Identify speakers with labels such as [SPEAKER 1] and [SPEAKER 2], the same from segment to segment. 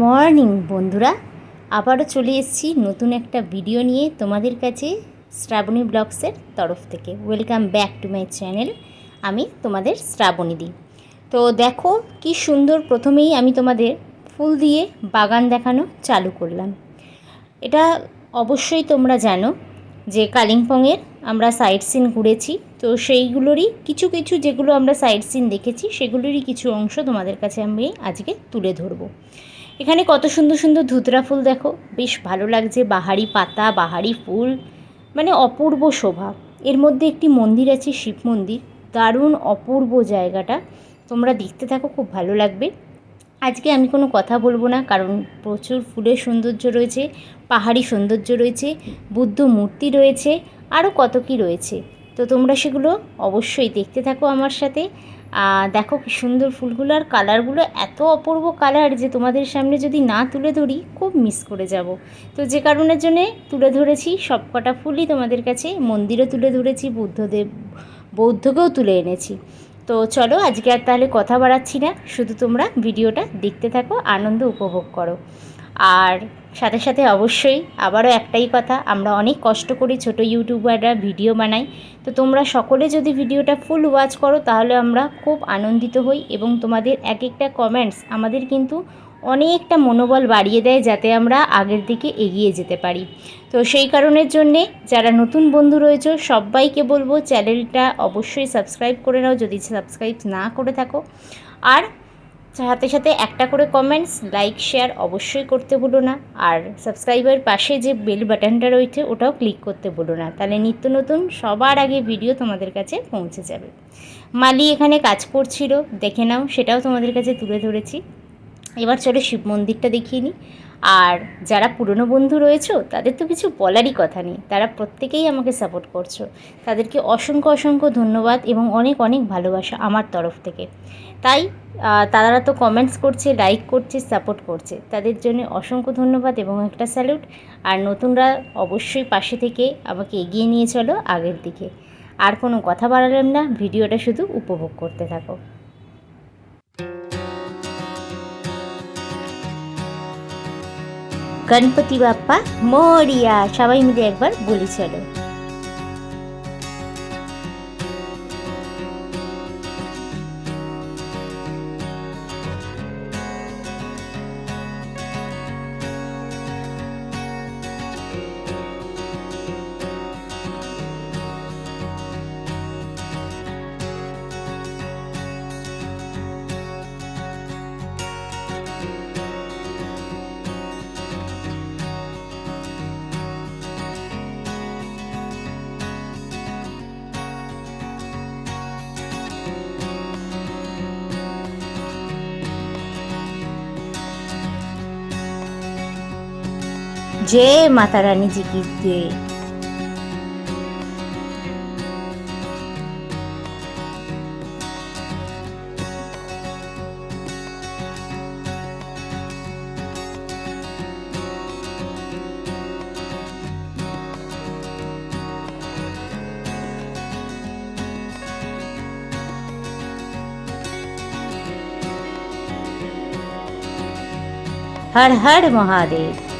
[SPEAKER 1] Morning, বন্ধুরা। আবারও চলে এসেছি নতুন একটা ভিডিও নিয়ে তোমাদের কাছে শ্রাবণী ব্লগসের তরফ থেকে। Welcome back to my channel আমি তোমাদের শ্রাবণী দি। তো দেখো, কি সুন্দর প্রথমেই আমি তোমাদের ফুল দিয়ে বাগান দেখানো চালু করলাম। এটা অবশ্যই তোমরা জানো যে কালিম্পংয়ের আমরা সাইট সিন ঘুরেছি। তো সেইগুলোরই কিছু কিছু যেগুলো আমরা সাইট সিন দেখেছি, সেগুলোরই কিছু অংশ তোমাদের কাছে আমি আজকে তুলে ধরবো। এখানে কত সুন্দর সুন্দর ধুতরা ফুল দেখো। বেশ ভালো লাগছে, বাহারি পাতা, বাহারি ফুল মানে অপূর্ব শোভা। এর মধ্যে একটি মন্দির আছে, শিব মন্দির। দারুণ অপূর্ব জায়গাটা। তোমরা দেখতে থাকো, খুব ভালো লাগবে। আজকে আমি কোনো কথা বলব না, কারণ প্রচুর ফুলের সৌন্দর্য রয়েছে, পাহাড়ি সৌন্দর্য রয়েছে, বুদ্ধ মূর্তি রয়েছে, আরও কত কী রয়েছে। তো তোমরা সেগুলো অবশ্যই দেখতে থাকো আমার সাথে। দেখো কি সুন্দর ফুলগুলো আর কালারগুলো এত অপূর্ব কালার যে তোমাদের সামনে যদি না তুলে ধরি, খুব মিস করে যাব। তো যে কারণের জন্যে তুলে ধরেছি সব কটা ফুলই তোমাদের কাছে মন্দিরও তুলে ধরেছি, বুদ্ধদেব, বৌদ্ধকেও তুলে এনেছি। তো চলো, আজকে আর তাহলে কথা বাড়াচ্ছি না, শুধু তোমরা ভিডিওটা দেখতে থাকো, আনন্দ উপভোগ করো। আর সাথে সাথে অবশ্যই আবারও একটাই কথা, আমরা অনেক কষ্ট করি ছোট ইউটিউবাররা ভিডিও বানাই। তো তোমরা সকলে যদি ভিডিওটা ফুল ওয়াচ করো, তাহলে আমরা খুব আনন্দিত হই এবং তোমাদের এক একটা কমেন্টস আমাদের কিন্তু অনেকটা মনোবল বাড়িয়ে দেয় যাতে আমরা আগের দিকে এগিয়ে যেতে পারি। তো সেই কারণের জন্যে যারা নতুন বন্ধু রয়েছে, সবাইকে বলব চ্যানেলটা অবশ্যই সাবস্ক্রাইব করে নাও যদি সাবস্ক্রাইব না করে থাকো। আর সাথে সাথে একটা করে কমেন্টস লাইক শেয়ার অবশ্যই করতে ভুলো না। আর সাবস্ক্রাইবার পাশে যে বেল বাটনটা রয়েছে, ওটাও ক্লিক করতে ভুলো না। তাহলে নিত্য নতুন সবার আগে ভিডিও তোমাদের কাছে পৌঁছে যাবে। মালি এখানে কাজ করছিল, দেখে নাও, সেটাও তোমাদের কাছে তুলে ধরেছি। এবার চলো শিব মন্দিরটা দেখিয়ে নিই। আর যারা পুরনো বন্ধু রয়েছো, তাদের তো কিছু বলারই কথা নেই। তারা প্রত্যেকেই আমাকে সাপোর্ট করছ। তাদেরকে অসংখ্য অসংখ্য ধন্যবাদ এবং অনেক অনেক ভালোবাসা আমার তরফ থেকে। তাই তারা তো কমেন্টস করছে লাইক করছে সাপোর্ট করছে। তাদের জন্য অসংখ্য ধন্যবাদ এবং একটা স্যালুট আর নতুনরা অবশ্যই পাশে থেকে আমাকে এগিয়ে নিয়ে চলো আগের দিকে। আর কোনো কথা বাড়ালাম না, ভিডিওটা শুধু উপভোগ করতে থাকো। গণপতি বাপ্পা মরিয়া সবাই মিলে একবার বলি চলো। জয় মাতা রানীজি কি জয়। হর হর মহাদেব।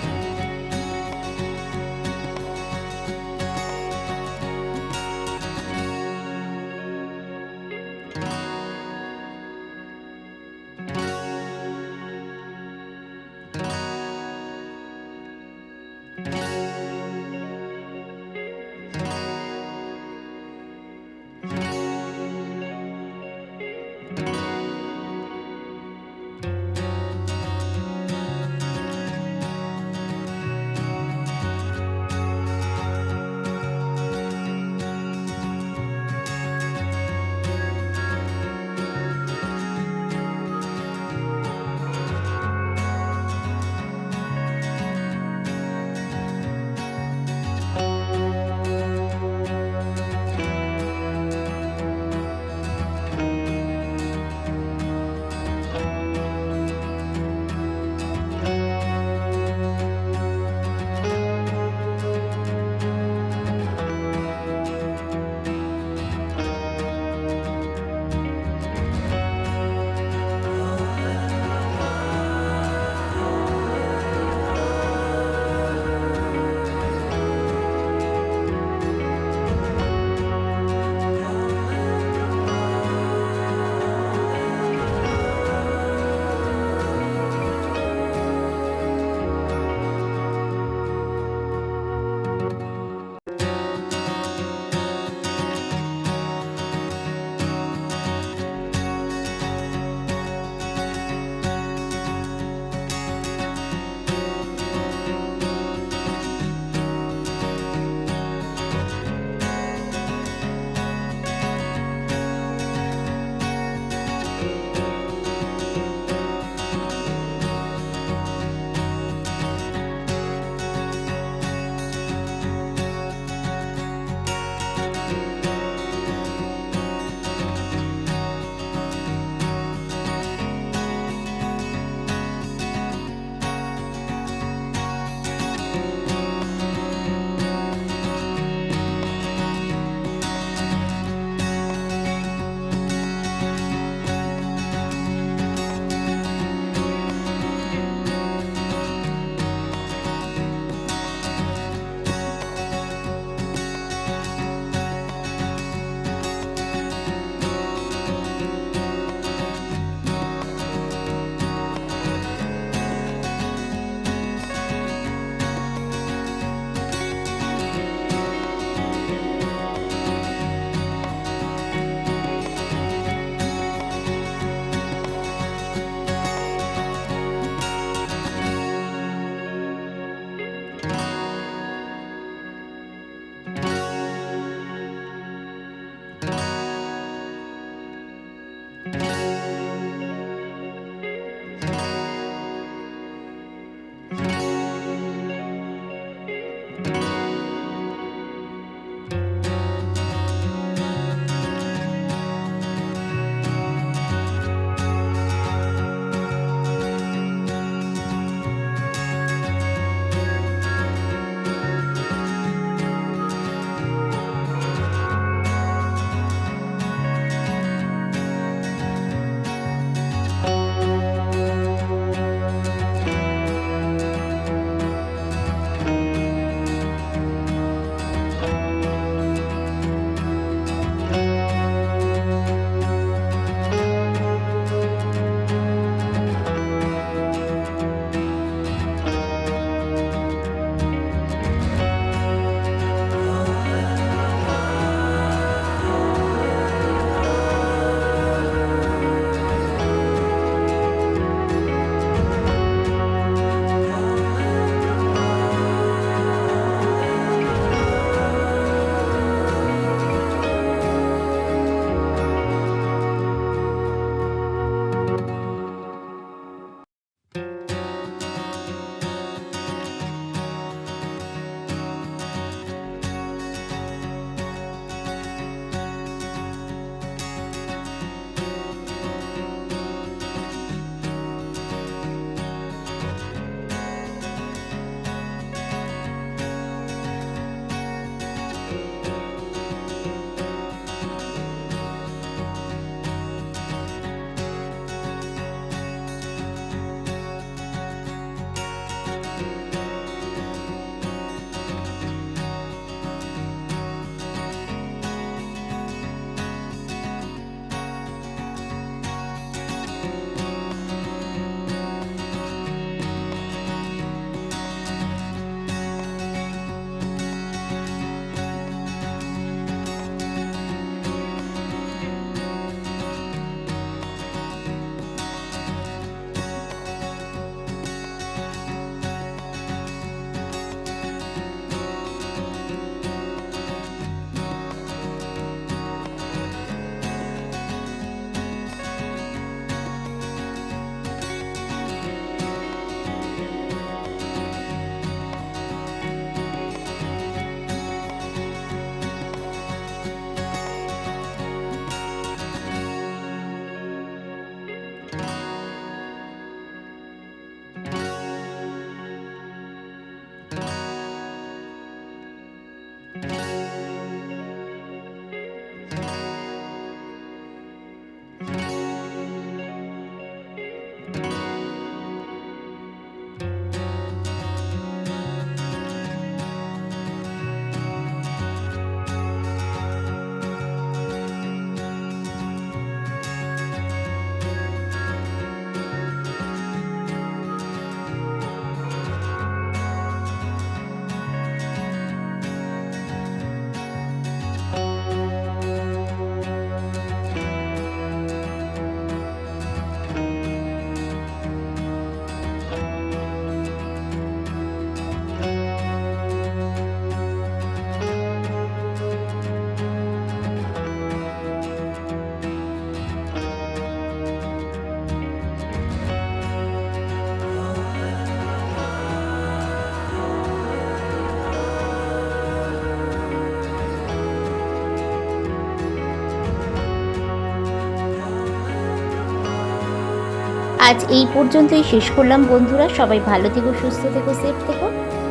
[SPEAKER 1] আজ এই পর্যন্তই শেষ করলাম, বন্ধুরা। সবাই ভালো থেকো, সুস্থ থেকো সেফ থেকো।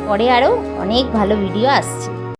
[SPEAKER 1] পরে আরও অনেক ভালো ভিডিও আসছে।